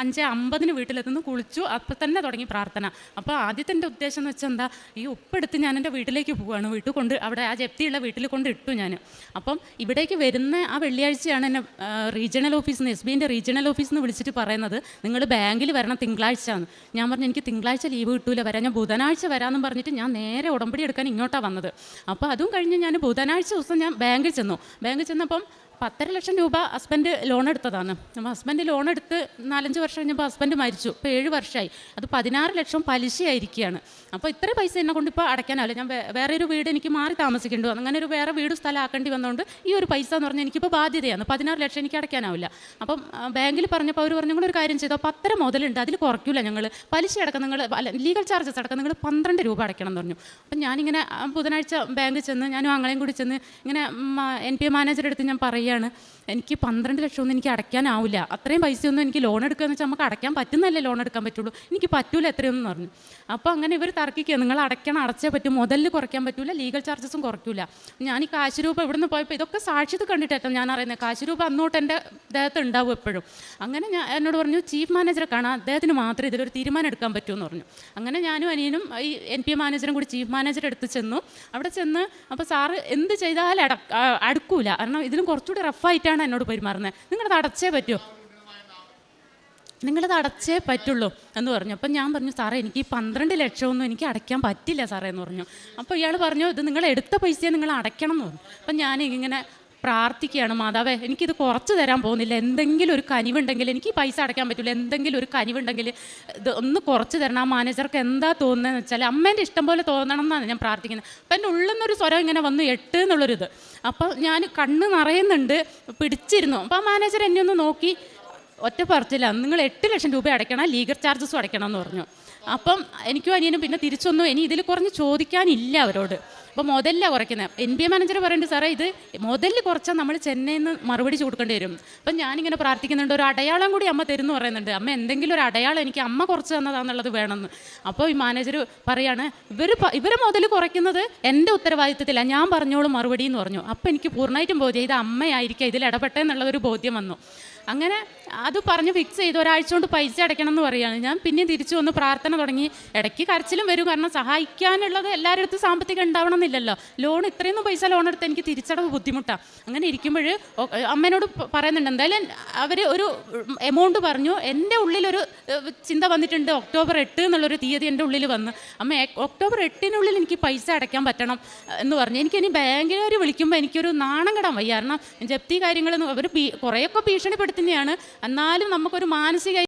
അഞ്ച് അമ്പതിന് വീട്ടിലെത്തുന്നു കുളിച്ചു അപ്പം തന്നെ തുടങ്ങി പ്രാർത്ഥന. അപ്പോൾ ആദ്യത്തെ എന്റെ ഉദ്ദേശം എന്ന് വെച്ചാൽ എന്താ ഈ ഉപ്പെടുത്ത് ഞാൻ എന്റെ വീട്ടിലേക്ക് പോവുകയാണ് വീട്ടിൽ കൊണ്ട് അവിടെ ആ ജപ്തിയുള്ള വീട്ടിൽ കൊണ്ട് ഇട്ടു ഞാൻ അപ്പം ഇവിടേക്ക് വരുന്ന ആ വെള്ളിയാഴ്ചയാണ് എന്നെ റീജിയണൽ ഓഫീസിൽ നിന്ന് എസ് ബിന്റെ റീജിയണൽ ഓഫീസിൽ നിന്ന് വിളിച്ചിട്ട് പറയുന്നത് നിങ്ങൾ ബാങ്കിൽ വരണം തിങ്കളാഴ്ച എന്ന് ഞാൻ പറഞ്ഞു എനിക്ക് തിങ്കളാഴ്ച ലീവ് കിട്ടൂല വരാം ഞാൻ ബുധനാഴ്ച വരാമെന്ന് പറഞ്ഞിട്ട് ഞാൻ നേരെ ഉടമ്പടി എടുക്കാൻ ഇങ്ങോട്ടാണ് വന്നത്. അപ്പോൾ അതും കഴിഞ്ഞ് ഞാൻ ബുധനാഴ്ച ദിവസം ഞാൻ ബാങ്കിൽ ചെന്നു. ബാങ്കിൽ ചെന്നപ്പം പത്തര ലക്ഷം രൂപ ഹസ്ബൻഡ് ലോൺ എടുത്തതാണ്. അപ്പോൾ ഹസ്ബൻഡ് ലോൺ എടുത്ത് നാലഞ്ച് വർഷം കഴിഞ്ഞപ്പോൾ ഹസ്ബൻഡ് മരിച്ചു. ഇപ്പോൾ ഏഴ് വർഷമായി അത് പതിനാറ് ലക്ഷം പലിശയായിരിക്കുകയാണ് അപ്പോൾ ഇത്ര പൈസ എന്നെ കൊണ്ട് ഇപ്പോൾ അടയ്ക്കാനാവില്ല. ഞാൻ വേറെ ഒരു വീട് എനിക്ക് മാറി താമസിക്കേണ്ടി വന്നു. അങ്ങനെ ഒരു വേറെ വീട് സ്ഥലമാക്കേണ്ടി വന്നതുകൊണ്ട് ഈ ഒരു പൈസ എന്ന് പറഞ്ഞാൽ എനിക്കിപ്പോൾ ബാധ്യതയാണ്. പതിനാറ് ലക്ഷം എനിക്ക് അടയ്ക്കാനാവില്ല. അപ്പം ബാങ്കിൽ പറഞ്ഞപ്പോൾ അവർ പറഞ്ഞു ഒരു കാര്യം ചെയ്തോ? പത്തര മുതലുണ്ട്. അതിൽ കുറയ്ക്കില്ല ഞങ്ങൾ പലിശ അടക്കം നിങ്ങൾ അല്ല ലീഗൽ ചാർജസ് അടക്കം നിങ്ങൾ പന്ത്രണ്ട് രൂപ അടയ്ക്കണം എന്ന് പറഞ്ഞു. അപ്പം ഞാനിങ്ങനെ ബുധനാഴ്ച ബാങ്കിൽ ചെന്ന് ഞാനും ആങ്ങളെയും കൂടി ചെന്ന് ഇങ്ങനെ എൻ പി എ മാനേജറെടുത്ത് ഞാൻ പറയുകയാണ് എനിക്ക് പന്ത്രണ്ട് ലക്ഷമൊന്നും എനിക്ക് അടയ്ക്കാനാവില്ല. അത്രയും പൈസയൊന്നും എനിക്ക് ലോൺ എടുക്കുക എന്ന് വെച്ചാൽ നമുക്ക് അടയ്ക്കാൻ പറ്റുന്നല്ലേ ലോൺ എടുക്കാൻ പറ്റുള്ളൂ. എനിക്ക് പറ്റൂല എത്രയൊന്നും പറഞ്ഞു. അപ്പോൾ അങ്ങനെ ഇവർ തർക്കിക്കുക നിങ്ങൾ അടയ്ക്കണം അടച്ചേ പറ്റും. മുതലിൽ കുറയ്ക്കാൻ പറ്റൂല ലീഗൽ ചാർജസും കുറയ്ക്കൂല. ഞാൻ ഈ കാശ് രൂപ ഇവിടുന്ന് പോയപ്പോൾ ഇതൊക്കെ സാക്ഷ്യത്ത് കണ്ടിട്ടാണ് ഞാൻ അറിയുന്നത് കാശ് രൂപ അന്നോട്ട് എന്റെ ദേഹത്ത് ഉണ്ടാവും എപ്പോഴും. അങ്ങനെ ഞാൻ എന്നോട് പറഞ്ഞു ചീഫ് മാനേജറെ കാണാം. അദ്ദേഹത്തിന് മാത്രമേ ഇതിലൊരു തീരുമാനം എടുക്കാൻ പറ്റൂ എന്ന് പറഞ്ഞു. അങ്ങനെ ഞാനും അനിയനും ഈ എൻ പി മാനേജറും കൂടി ചീഫ് മാനേജറെ എടുത്ത് ചെന്നു. അവിടെ ചെന്ന് അപ്പോൾ സാറ് എന്ത് ചെയ്താലും അട അടുക്കൂല. കാരണം ഇതിലും കുറച്ചുകൂടി റഫായിട്ടാണ് എന്നോട് പെരുമാറുന്നത്. നിങ്ങളത് അടച്ചേ പറ്റുമോ നിങ്ങളത് അടച്ചേ പറ്റുള്ളൂ എന്ന് പറഞ്ഞു. അപ്പം ഞാൻ പറഞ്ഞു സാറേ എനിക്ക് ഈ പന്ത്രണ്ട് ലക്ഷമൊന്നും എനിക്ക് അടയ്ക്കാൻ പറ്റില്ല സാറേ എന്ന് പറഞ്ഞു. അപ്പോൾ ഇയാൾ പറഞ്ഞു ഇത് നിങ്ങൾ എടുത്ത പൈസയെ നിങ്ങൾ അടയ്ക്കണം എന്ന് പറഞ്ഞു. അപ്പം ഞാൻ ഇങ്ങനെ പ്രാർത്ഥിക്കുകയാണ്. മാതാവേ എനിക്കിത് കുറച്ച് തരാൻ പോകുന്നില്ല. എന്തെങ്കിലും ഒരു കനിവുണ്ടെങ്കിൽ എനിക്ക് പൈസ അടയ്ക്കാൻ പറ്റില്ല എന്തെങ്കിലും ഒരു കനിവുണ്ടെങ്കിൽ ഇത് ഒന്ന് കുറച്ച് തരണം. ആ മാനേജർക്ക് എന്താ തോന്നുന്നതെന്ന് വെച്ചാൽ അമ്മേന്റെ ഇഷ്ടം പോലെ തോന്നണം എന്നാണ് ഞാൻ പ്രാർത്ഥിക്കുന്നത്. അപ്പം എന്റെ ഉള്ളിൽ നിന്നൊരു സ്വരം ഇങ്ങനെ വന്ന് എട്ട് എന്നുള്ളൊരിത്. അപ്പോൾ ഞാൻ കണ്ണ് നിറയുന്നുണ്ട് പിടിച്ചിരുന്നു. അപ്പോൾ ആ മാനേജർ എന്നെ ഒന്ന് നോക്കി. ഒറ്റ പറച്ചില്ല നിങ്ങൾ എട്ട് ലക്ഷം രൂപ അടയ്ക്കണം ലീഗൽ ചാർജസും അടയ്ക്കണം എന്ന് പറഞ്ഞു. അപ്പം എനിക്കും അനിയനും പിന്നെ തിരിച്ചൊന്നും ഇനി ഇതിൽ കുറഞ്ഞ് ചോദിക്കാനില്ല അവരോട്. അപ്പോൾ മുതലില്ല കുറയ്ക്കുന്നത് എൻ ബി എ മാനേജർ പറയുന്നുണ്ട് സാറേ ഇത് മുതലിൽ കുറച്ചാൽ നമ്മൾ ചെന്നൈയിൽ നിന്ന് മറുപടി കൊടുക്കേണ്ടി വരും. അപ്പം ഞാനിങ്ങനെ പ്രാർത്ഥിക്കുന്നുണ്ട് ഒരു അടയാളം കൂടി അമ്മ തരുന്നു പറയുന്നുണ്ട്. അമ്മ എന്തെങ്കിലും ഒരു അടയാളം എനിക്ക് അമ്മ കുറച്ച് തന്നതാന്നുള്ളത് വേണമെന്ന്. അപ്പോൾ ഈ മാനേജർ പറയാണ് ഇവർ ഇവരെ മുതൽ കുറയ്ക്കുന്നത് എന്റെ ഉത്തരവാദിത്തത്തില്ല ഞാൻ പറഞ്ഞോളും മറുപടി എന്ന് പറഞ്ഞു. അപ്പോൾ എനിക്ക് പൂർണമായിട്ടും ബോധ്യം ഇത് അമ്മയായിരിക്കാം ഇതിൽ ഇടപെട്ടെന്നുള്ളതൊരു ബോധ്യം വന്നു. അങ്ങനെ അത് പറഞ്ഞ് ഫിക്സ് ചെയ്ത് ഒരാഴ്ച കൊണ്ട് പൈസ അടയ്ക്കണം എന്ന് പറയുകയാണ് ഞാൻ പിന്നെ തിരിച്ചു വന്ന് പ്രാർത്ഥന തുടങ്ങി. ഇടയ്ക്ക് കരച്ചിലും വരും. കാരണം സഹായിക്കാനുള്ളത് എല്ലാവരുടെ അടുത്തും സാമ്പത്തികം ഉണ്ടാവണം എന്നില്ലല്ലോ ലോൺ ഇത്രയൊന്നും പൈസ ലോൺ എടുത്ത് എനിക്ക് തിരിച്ചടവ് ബുദ്ധിമുട്ടാണ് അങ്ങനെ ഇരിക്കുമ്പോൾ അമ്മേനോട് പറയുന്നുണ്ട് എന്തായാലും അവർ ഒരു എമൗണ്ട് പറഞ്ഞു. എന്റെ ഉള്ളിലൊരു ചിന്ത വന്നിട്ടുണ്ട് ഒക്ടോബർ എട്ട് എന്നുള്ളൊരു തീയതി എന്റെ ഉള്ളിൽ വന്ന്. അമ്മ ഒക്ടോബർ എട്ടിനുള്ളിൽ എനിക്ക് പൈസ അടയ്ക്കാൻ പറ്റണം എന്ന് പറഞ്ഞു. എനിക്ക് ഇനി ബാങ്കുകാർ വിളിക്കുമ്പോൾ എനിക്കൊരു നാണം കെടാൻ വയ്യ. കാരണം ജപ്തി കാര്യങ്ങളൊന്നും അവർ കുറേയൊക്കെ ഭീഷണിപ്പെടുത്തുന്നതാണ് എന്നാലും നമുക്കൊരു മാനസിക